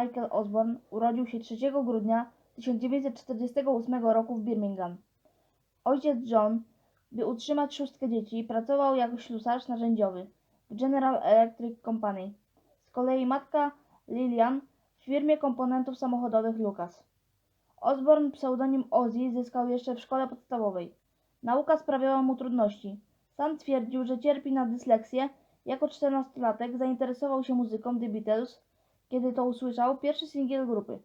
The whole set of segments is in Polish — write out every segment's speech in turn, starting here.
Michael Osborne urodził się 3 grudnia 1948 roku w Birmingham. Ojciec John, by utrzymać szóstkę dzieci, pracował jako ślusarz narzędziowy w General Electric Company. Z kolei matka Lillian w firmie komponentów samochodowych Lucas. Osborne pseudonim Ozzy zyskał jeszcze w szkole podstawowej. Nauka sprawiała mu trudności. Sam twierdził, że cierpi na dysleksję. Jako czternastolatek zainteresował się muzyką The Beatles, kiedy to usłyszał pierwszy singiel grupy.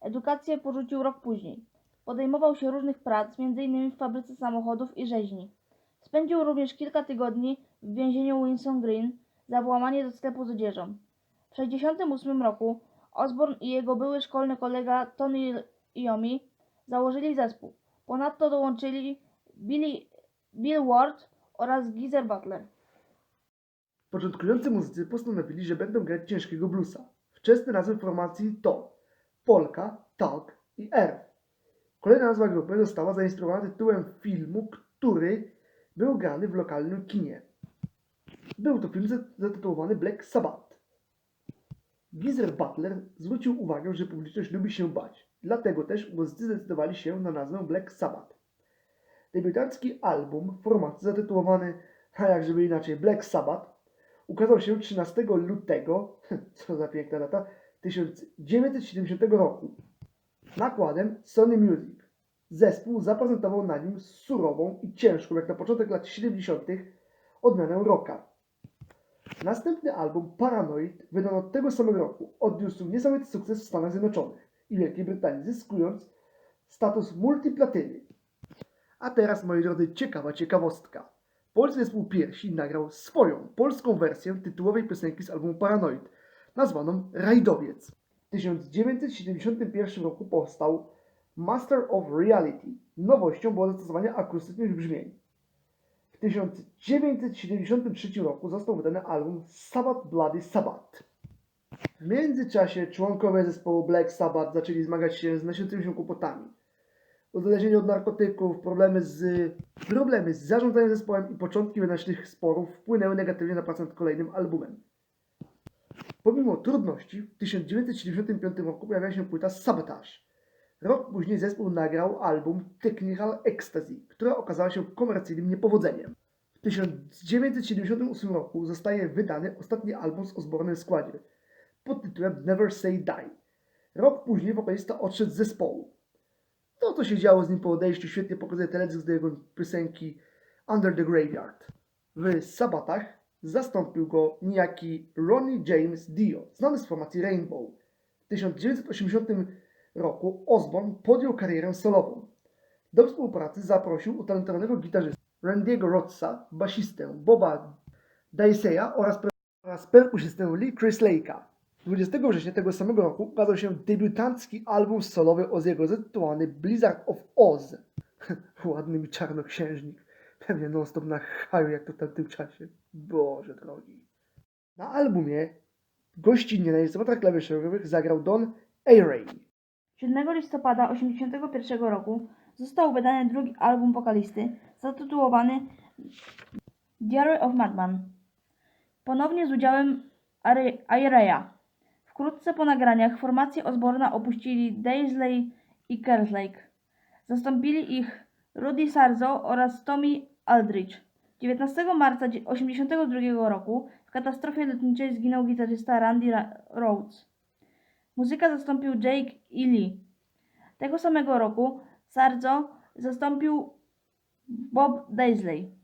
Edukację porzucił rok później. Podejmował się różnych prac, m.in. w fabryce samochodów i rzeźni. Spędził również kilka tygodni w więzieniu Winson Green za włamanie do sklepu z odzieżą. W 1968 roku Osborne i jego były szkolny kolega Tony Iommi założyli zespół. Ponadto dołączyli Billy, Bill Ward oraz Geezer Butler. Początkujący muzycy postanowili, że będą grać ciężkiego bluesa. Wczesne nazwy formacji to Polka, Talk i R. Kolejna nazwa grupy została zainspirowana tytułem filmu, który był grany w lokalnym kinie. Był to film zatytułowany Black Sabbath. Geezer Butler zwrócił uwagę, że publiczność lubi się bać. Dlatego też muzycy zdecydowali się na nazwę Black Sabbath. Debiutancki album formacji zatytułowany, a jak żeby inaczej, Black Sabbath ukazał się 13 lutego, co za piękna data, 1970 roku. Nakładem Sony Music. Zespół zaprezentował na nim surową i ciężką, jak na początek lat 70., odmianę rocka. Następny album Paranoid, wydany od tego samego roku, odniósł niesamowity sukces w Stanach Zjednoczonych i Wielkiej Brytanii, zyskując status multiplatyny. A teraz, moi drodzy, ciekawa ciekawostka. Polski zespół Piersi nagrał swoją polską wersję tytułowej piosenki z albumu Paranoid, nazwaną Rajdowiec. W 1971 roku powstał Master of Reality. Nowością było zastosowanie akustycznych brzmień. W 1973 roku został wydany album Sabbath Bloody Sabbath. W międzyczasie członkowie zespołu Black Sabbath zaczęli zmagać się z nasiącymi się kłopotami. Uzależnienie od narkotyków, problemy z, problemy z zarządzaniem zespołem i początki wewnętrznych sporów wpłynęły negatywnie na pracę nad kolejnym albumem. Pomimo trudności, w 1975 roku pojawiła się płyta Sabotage. Rok później zespół nagrał album Technical Ecstasy, która okazała się komercyjnym niepowodzeniem. W 1978 roku zostaje wydany ostatni album z Osbornem w składzie pod tytułem Never Say Die. Rok później wokalista odszedł z zespołu. To, co się działo z nim po odejściu, świetnie pokazuje teledysk do jego piosenki Under the Graveyard. W Sabatach zastąpił go niejaki Ronnie James Dio, znany z formacji Rainbow. W 1980 roku Osborne podjął karierę solową. Do współpracy zaprosił utalentowanego gitarzystę Randiego Rotsa, basistę Boba Daiseya oraz, per- oraz perkusistę Lee Chris Lake'a. 20 września tego samego roku ukazał się debiutancki album solowy Oziego zatytułowany Blizzard of Oz. Ładny mi czarnoksiężnik. Pewnie non-stop na haju jak to w tamtym czasie. Boże drogi. Na albumie gościnnie na instrumentach klawiszowych zagrał Don Airey. 7 listopada 1981 roku został wydany drugi album wokalisty zatytułowany Diary of Madman. Ponownie z udziałem Aireya. Wkrótce po nagraniach formację Osborna opuścili Daisley i Kerslake. Zastąpili ich Rudy Sarzo oraz Tommy Aldrich. 19 marca 1982 roku w katastrofie lotniczej zginął gitarzysta Randy Ra- Rhodes. Muzyka zastąpił Jake i Lee. Tego samego roku Sarzo zastąpił Bob Daisley.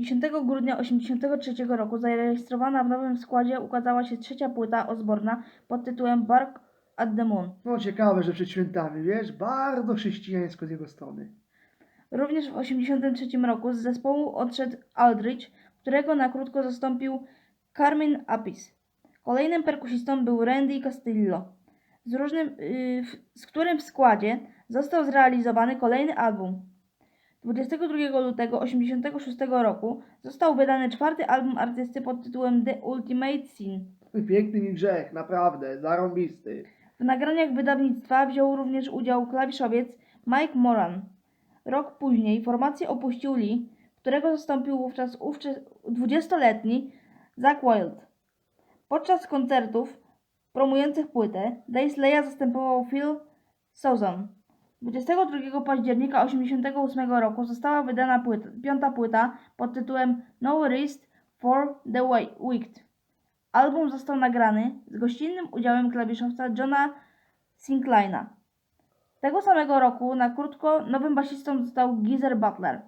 10 grudnia 1983 roku zarejestrowana w nowym składzie ukazała się trzecia płyta Osborna pod tytułem Bark at the Moon. No ciekawe, że przed świętami, wiesz, bardzo chrześcijańsko z jego strony. Również w 1983 roku z zespołu odszedł Aldrich, którego na krótko zastąpił Carmen Apis. Kolejnym perkusistą był Randy Castillo, z, różnym, yy, w- z którym w składzie został zrealizowany kolejny album. 22 lutego 1986 roku został wydany czwarty album artysty pod tytułem The Ultimate Scene. Piękny mi grzech, naprawdę, zarąbisty. W nagraniach wydawnictwa wziął również udział klawiszowiec Mike Moran. Rok później formację opuścił Lee, którego zastąpił wówczas ówcze- 20-letni Zach Wild. Podczas koncertów promujących płytę. Days Leia zastępował Phil Sozon. 22 października 1988 roku została wydana płyta, piąta płyta pod tytułem No Rest for the Wi- Wicked. Album został nagrany z gościnnym udziałem klawiszowca Johna Sinclaina. Tego samego roku na krótko nowym basistą został Geezer Butler.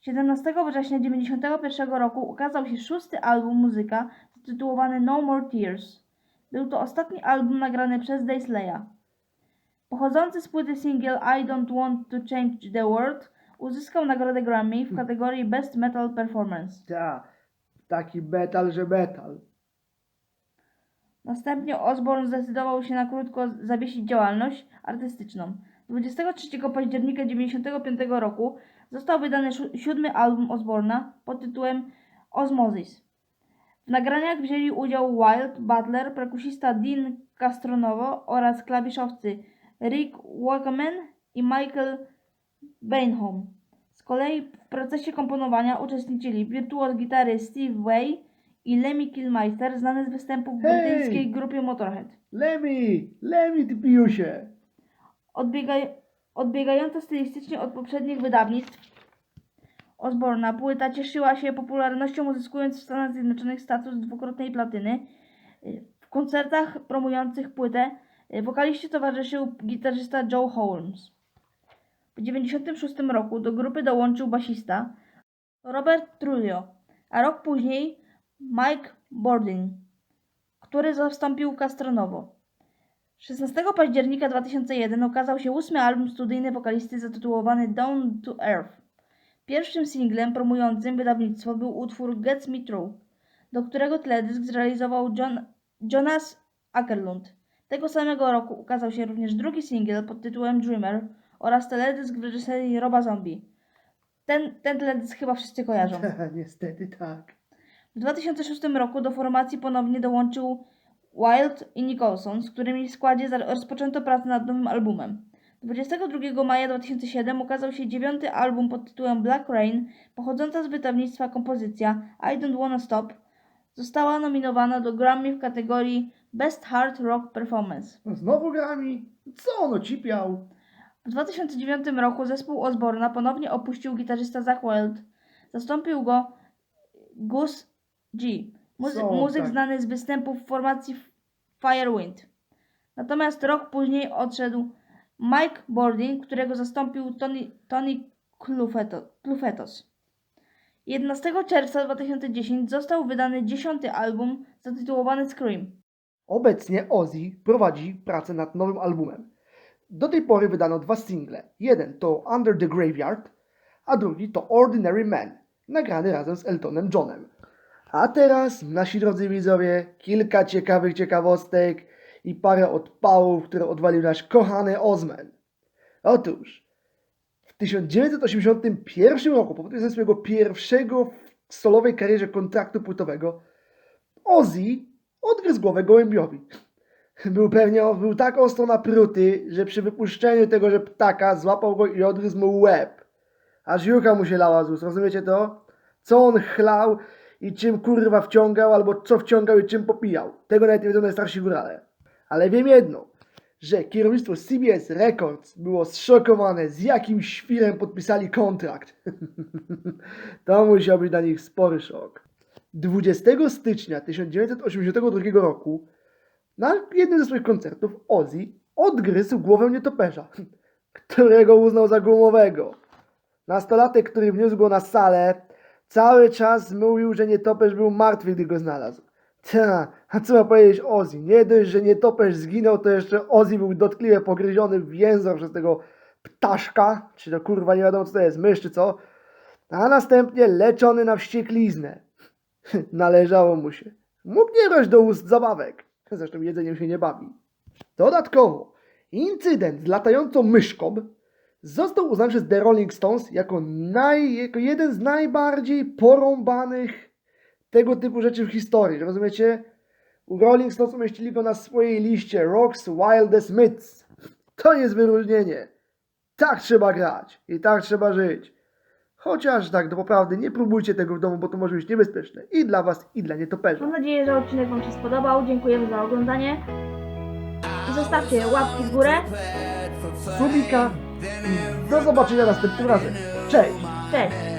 17 września 1991 roku ukazał się szósty album muzyka zatytułowany No More Tears. Był to ostatni album nagrany przez Days Leia. Pochodzący z płyty single I Don't Want to Change the World uzyskał nagrodę Grammy w kategorii Best Metal Performance. Ta, taki metal, że metal. Następnie Osborne zdecydował się na krótko zawiesić działalność artystyczną. 23 października 1995 roku został wydany siódmy album Osborna pod tytułem Osmosis. W nagraniach wzięli udział Wild, Butler, perkusista Dean Castronovo oraz klawiszowcy Rick Wakeman i Michael Bainholm. Z kolei w procesie komponowania uczestniczyli wirtuoz gitary Steve Way i Lemmy Kilmeister, znany z występów w Hej! brytyjskiej grupie Motorhead. Lemmy, Lemmy, ty pijusie. Odbiegaj, odbiegająca stylistycznie od poprzednich wydawnictw Osborna płyta cieszyła się popularnością, uzyskując w Stanach Zjednoczonych status dwukrotnej platyny. W koncertach promujących płytę y, wokaliście towarzyszył gitarzysta Joe Holmes. W 1996 roku do grupy dołączył basista Robert Trujillo, a rok później Mike Bordin, który zastąpił Castronovo. 16 października 2001 ukazał się ósmy album studyjny wokalisty zatytułowany Down to Earth. Pierwszym singlem promującym wydawnictwo był utwór Gets Me Through, do którego teledysk zrealizował John, Jonas Ackerlund. Tego samego roku ukazał się również drugi singiel pod tytułem Dreamer oraz teledysk w reżyserii Roba Zombie. Ten, ten teledysk chyba wszyscy kojarzą. Niestety tak. W 2006 roku do formacji ponownie dołączył Wild i Nicholson, z którymi w składzie rozpoczęto pracę nad nowym albumem. 22 maja 2007 ukazał się dziewiąty album pod tytułem Black Rain, pochodząca z wydawnictwa kompozycja I Don't Wanna Stop. Została nominowana do Grammy w kategorii Best Hard Rock Performance. No znowu grami? Co ono cipiał? W 2009 roku zespół Osborna ponownie opuścił gitarzysta Zach Wild. Zastąpił go Gus G, muzy- Co muzyk tak? znany z występów w formacji Firewind. Natomiast rok później odszedł Mike Bordin, którego zastąpił Tony, Tony Clufeto, Clufetos. 11 czerwca 2010 został wydany dziesiąty album zatytułowany Scream. Obecnie Ozzy prowadzi pracę nad nowym albumem. Do tej pory wydano dwa single. Jeden to Under the Graveyard, a drugi to Ordinary Man, nagrany razem z Eltonem Johnem. A teraz, nasi drodzy widzowie, kilka ciekawych ciekawostek i parę odpałów, które odwalił nasz kochany Ozman. Otóż, w 1981 roku, po podpisaniu swojego pierwszego w solowej karierze kontraktu płytowego, Ozzy odgryzł głowę gołębiowi. Był pewnie był tak ostro napruty, że przy wypuszczeniu tegoże ptaka złapał go i odgryzł mu łeb. Aż jucha mu się lała z ust, rozumiecie to? Co on chlał i czym kurwa wciągał, albo co wciągał i czym popijał. Tego nawet nie wiedzą najstarsi górale. Ale wiem jedno, że kierownictwo CBS Records było zszokowane, z jakim świrem podpisali kontrakt. to musiał być dla nich spory szok. 20 stycznia 1982 roku na jednym ze swoich koncertów Ozzy odgryzł głowę nietoperza, którego uznał za gumowego. Nastolatek, który wniósł go na salę, cały czas mówił, że nietoperz był martwy, gdy go znalazł. Ta, a co ma powiedzieć Ozzy? Nie dość, że nietoperz zginął, to jeszcze Ozzy był dotkliwie pogryziony w język przez tego ptaszka, czy to kurwa nie wiadomo co to jest, mysz czy co, a następnie leczony na wściekliznę. Należało mu się. Mógł nie brać do ust zabawek. Zresztą jedzeniem się nie bawi. Dodatkowo, incydent z latającą myszką został uznany przez The Rolling Stones jako, naj, jako jeden z najbardziej porąbanych tego typu rzeczy w historii. Rozumiecie? Rolling Stones umieścili go na swojej liście Rocks Wildest Myths. To jest wyróżnienie. Tak trzeba grać i tak trzeba żyć. Chociaż tak, do poprawdy, nie próbujcie tego w domu, bo to może być niebezpieczne i dla Was, i dla nietoperza. Mam nadzieję, że odcinek Wam się spodobał. Dziękujemy za oglądanie. I zostawcie łapki w górę. Subika i do zobaczenia następnym razem. Cześć! Cześć!